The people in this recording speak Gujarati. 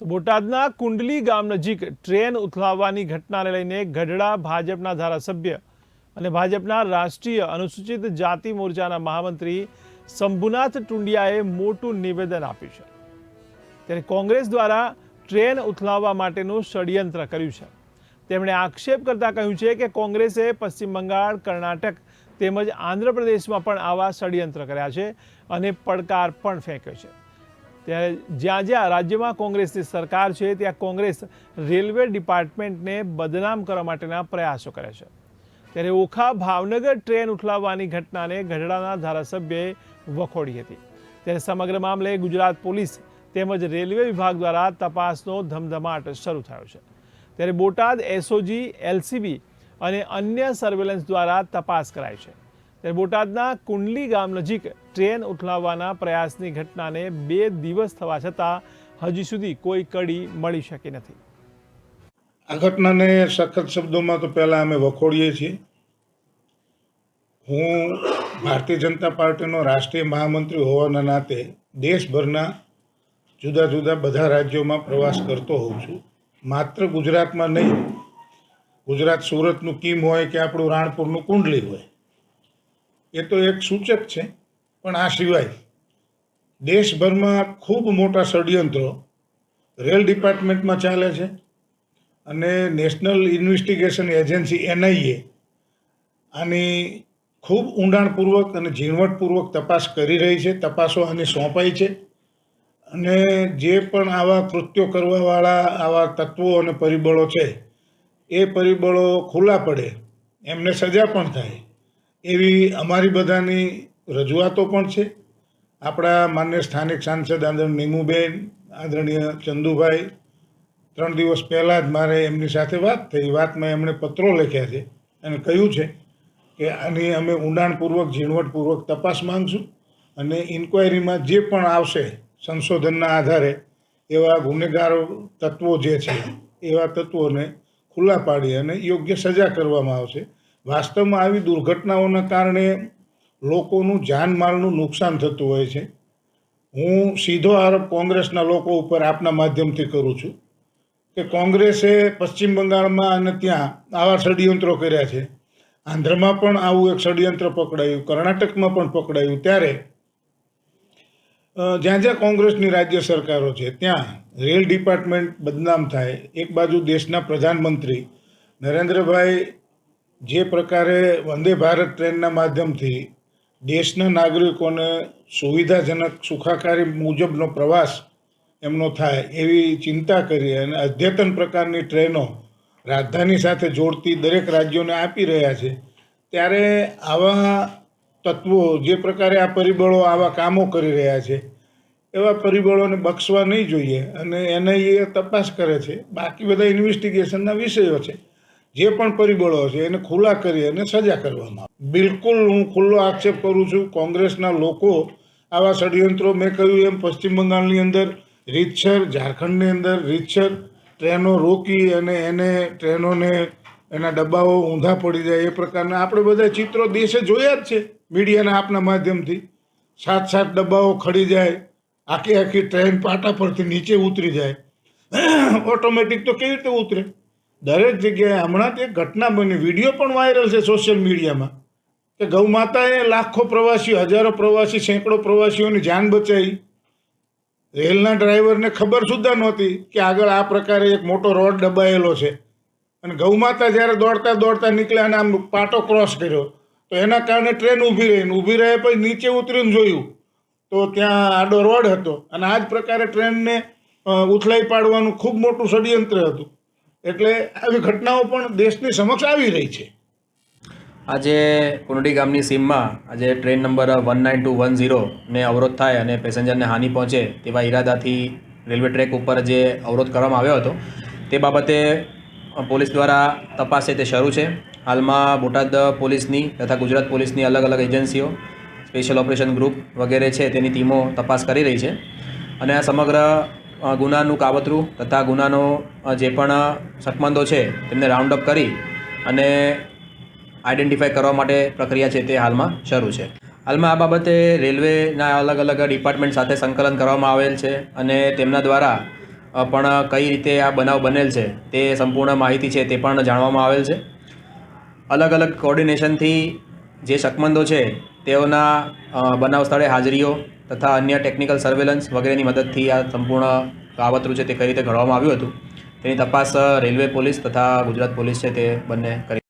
તો બોટાદના કુંડલી ગામ નજીક ટ્રેન ઉથલાવવાની ઘટનાને લઈને ગઢડા ભાજપના ધારાસભ્ય અને ભાજપના રાષ્ટ્રીય અનુસૂચિત જાતિ મોરચાના મહામંત્રી શંભુનાથ ટુંડિયાએ મોટું નિવેદન આપ્યું છે. ત્યારે કોંગ્રેસ દ્વારા ટ્રેન ઉથલાવવા માટેનું ષડયંત્ર કર્યું છે. તેમણે આક્ષેપ કરતા કહ્યું છે કે કોંગ્રેસે પશ્ચિમ બંગાળ, કર્ણાટક તેમજ આંધ્રપ્રદેશમાં પણ આવા ષડયંત્ર કર્યા છે અને પડકાર પણ ફેંક્યો છે. ત્યારે જ્યાં જ્યાં રાજ્યમાં કોંગ્રેસની સરકાર છે, ત્યાં કોંગ્રેસ રેલવે ડિપાર્ટમેન્ટને બદનામ કરવા માટેના પ્રયાસો કરે છે. ત્યારે ઓખા ભાવનગર ટ્રેન ઉઠલાવવાની ઘટનાને ગઢડાના ધારાસભ્યએ વખોડી હતી. ત્યારે સમગ્ર મામલે ગુજરાત પોલીસ તેમજ રેલવે વિભાગ દ્વારા તપાસનો ધમધમાટ શરૂ થયો છે. ત્યારે બોટાદ એસઓજી, એલસીબી અને અન્ય સર્વેલન્સ દ્વારા તપાસ કરાઈ છે. ત્યારે બોટાદના કુંડલી ગામ નજીક ટ્રેન ઉઠલાવવાના પ્રયાસની ઘટનાને બે દિવસ થવા છતાં હજી સુધી કોઈ કડી મળી શકી નથી. આ ઘટનાને સખત શબ્દોમાં તો પહેલાં અમે વખોડીએ છીએ. હું ભારતીય જનતા પાર્ટીનો રાષ્ટ્રીય મહામંત્રી હોવાના નાતે દેશભરના જુદા જુદા બધા રાજ્યોમાં પ્રવાસ કરતો હોઉં છું. માત્ર ગુજરાતમાં નહીં, ગુજરાત સુરતનું કીમ હોય કે આપણું રાણપુરનું કુંડલી હોય. એ તો એક સૂચક છે, પણ આ સિવાય દેશભરમાં ખૂબ મોટા ષડયંત્રો રેલ ડિપાર્ટમેન્ટમાં ચાલે છે અને નેશનલ ઇન્વેસ્ટિગેશન એજન્સી એનઆઈએ આની ખૂબ ઊંડાણપૂર્વક અને ઝીણવટપૂર્વક તપાસ કરી રહી છે, તપાસો આની સોંપાઈ છે અને જે પણ આવા કૃત્યો કરવાવાળા આવા તત્વો અને પરિબળો છે, એ પરિબળો ખુલ્લા પડે, એમને સજા પણ થાય. એવી અમારી બધાની રજૂઆતો પણ છે. આપણા માન્ય સ્થાનિક સાંસદ આદરણીય નીમુબેન, આદરણીય ચંદુભાઈ, ત્રણ દિવસ પહેલાં જ મારે એમની સાથે વાત થઈ. વાતમાં એમણે પત્રો લખ્યા છે અને કહ્યું છે કે આની અમે ઊંડાણપૂર્વક, ઝીણવટપૂર્વક તપાસ માંગશું અને ઇન્ક્વાયરીમાં જે પણ આવશે સંશોધનના આધારે એવા ગુનેગારો, તત્વો જે છે, એવા તત્વોને ખુલ્લા પાડી અને યોગ્ય સજા કરવામાં આવશે. વાસ્તવમાં આવી દુર્ઘટનાઓના કારણે લોકોનું જાનમાલનું નુકસાન થતું હોય છે. હું સીધો આરોપ કોંગ્રેસના લોકો ઉપર આપના માધ્યમથી કરું છું કે કોંગ્રેસે પશ્ચિમ બંગાળમાં અને ત્યાં આવા ષડયંત્રો કર્યા છે. આંધ્રમાં પણ આવું એક ષડયંત્ર પકડાયું, કર્ણાટકમાં પણ પકડાયું. ત્યારે જ્યાં જ્યાં કોંગ્રેસની રાજ્ય સરકારો છે, ત્યાં રેલ ડિપાર્ટમેન્ટ બદનામ થાય. એક બાજુ દેશના પ્રધાનમંત્રી નરેન્દ્રભાઈ જે પ્રકારે વંદે ભારત ટ્રેનના માધ્યમથી દેશના નાગરિકોને સુવિધાજનક, સુખાકારી મુજબનો પ્રવાસ એમનો થાય એવી ચિંતા કરી અને અદ્યતન પ્રકારની ટ્રેનો રાજધાની સાથે જોડતી દરેક રાજ્યોને આપી રહ્યા છે, ત્યારે આવા તત્વો જે પ્રકારે આ પરિબળો, આવા કામો કરી રહ્યા છે, એવા પરિબળોને બક્ષવા નહીં જોઈએ અને એને એ તપાસ કરે છે. બાકી બધા ઇન્વેસ્ટિગેશનના વિષયો છે. જે પણ પરિબળો છે એને ખુલ્લા કરી અને સજા કરવામાં બિલકુલ હું ખુલ્લો આક્ષેપ કરું છું, કોંગ્રેસના લોકો આવા ષડયંત્રો મેં કહ્યું એમ પશ્ચિમ બંગાળની અંદર, રીતસર, ઝારખંડની અંદર રીતસર, ટ્રેનો રોકી અને એને ટ્રેનોને એના ડબ્બાઓ ઊંધા પડી જાય એ પ્રકારના આપણે બધા ચિત્રો દેશે જોયા જ છે મીડિયાના આપના માધ્યમથી. સાત સાત ડબ્બાઓ ખડી જાય આખી આખી ટ્રેન પાટા પરથી નીચે ઉતરી જાય. ઓટોમેટિક તો કેવી રીતે ઉતરે? દરેક જગ્યાએ હમણાં જ એક ઘટના બની. વીડિયો પણ વાયરલ છે સોશિયલ મીડિયામાં કે ગૌ માતાએ લાખો પ્રવાસીઓ, હજારો પ્રવાસી, સેંકડો પ્રવાસીઓની જાન બચાવી. રેલના ડ્રાઈવરને ખબર સુદ્ધા નહોતી કે આગળ આ પ્રકારે એક મોટો રોડ દબાયેલો છે. અને ગૌમાતા જ્યારે દોડતા દોડતા નીકળ્યા અને આમ પાટો ક્રોસ કર્યો, તો એના કારણે ટ્રેન ઊભી રહી. ને ઊભી રહે પછી નીચે ઉતરીને જોયું, તો ત્યાં આડો રોડ હતો. અને આ જ પ્રકારે ટ્રેનને ઉથલાઈ પાડવાનું ખૂબ મોટું ષડયંત્ર હતું. એટલે આવી ઘટનાઓ પણ દેશની સમક્ષ આવી રહી છે. આજે કુંડી ગામની સીમમાં આજે train number one nine two one ઝીરોને અવરોધ થાય અને પેસેન્જરને હાનિ પહોંચે તેવા ઈરાદાથી રેલવે ટ્રેક ઉપર જે અવરોધ કરવામાં આવ્યો હતો, તે બાબતે પોલીસ દ્વારા તપાસ છે તે શરૂ છે. હાલમાં બોટાદ પોલીસની તથા ગુજરાત પોલીસની અલગ અલગ એજન્સીઓ, સ્પેશિયલ ઓપરેશન ગ્રુપ વગેરે છે તેની ટીમો તપાસ કરી રહી છે. અને આ સમગ્ર ગુનાનું કાવતરું તથા ગુનાનો જે પણ શકમંદો છે, તેમને રાઉન્ડ અપ કરી અને આઈડેન્ટિફાય કરવા માટે પ્રક્રિયા છે તે હાલમાં શરૂ છે. હાલમાં આ બાબતે રેલવેના અલગ અલગ ડિપાર્ટમેન્ટ સાથે સંકલન કરવામાં આવેલ છે અને તેમના દ્વારા પણ કઈ રીતે આ બનાવ બનેલ છે તે સંપૂર્ણ માહિતી છે તે પણ જાણવામાં આવેલ છે. અલગ અલગ કોર્ડિનેશનથી જે શકમંદો છે તેઓના બનાવ સ્થળે હાજરીઓ તથા અન્ય ટેકનિકલ સર્વેલન્સ વગેરેની મદદથી આ સંપૂર્ણ કાવતરું છે તે કઈ રીતે ઘડવામાં આવ્યું હતું તેની તપાસ રેલવે પોલીસ તથા ગુજરાત પોલીસ છે તે બંને કરી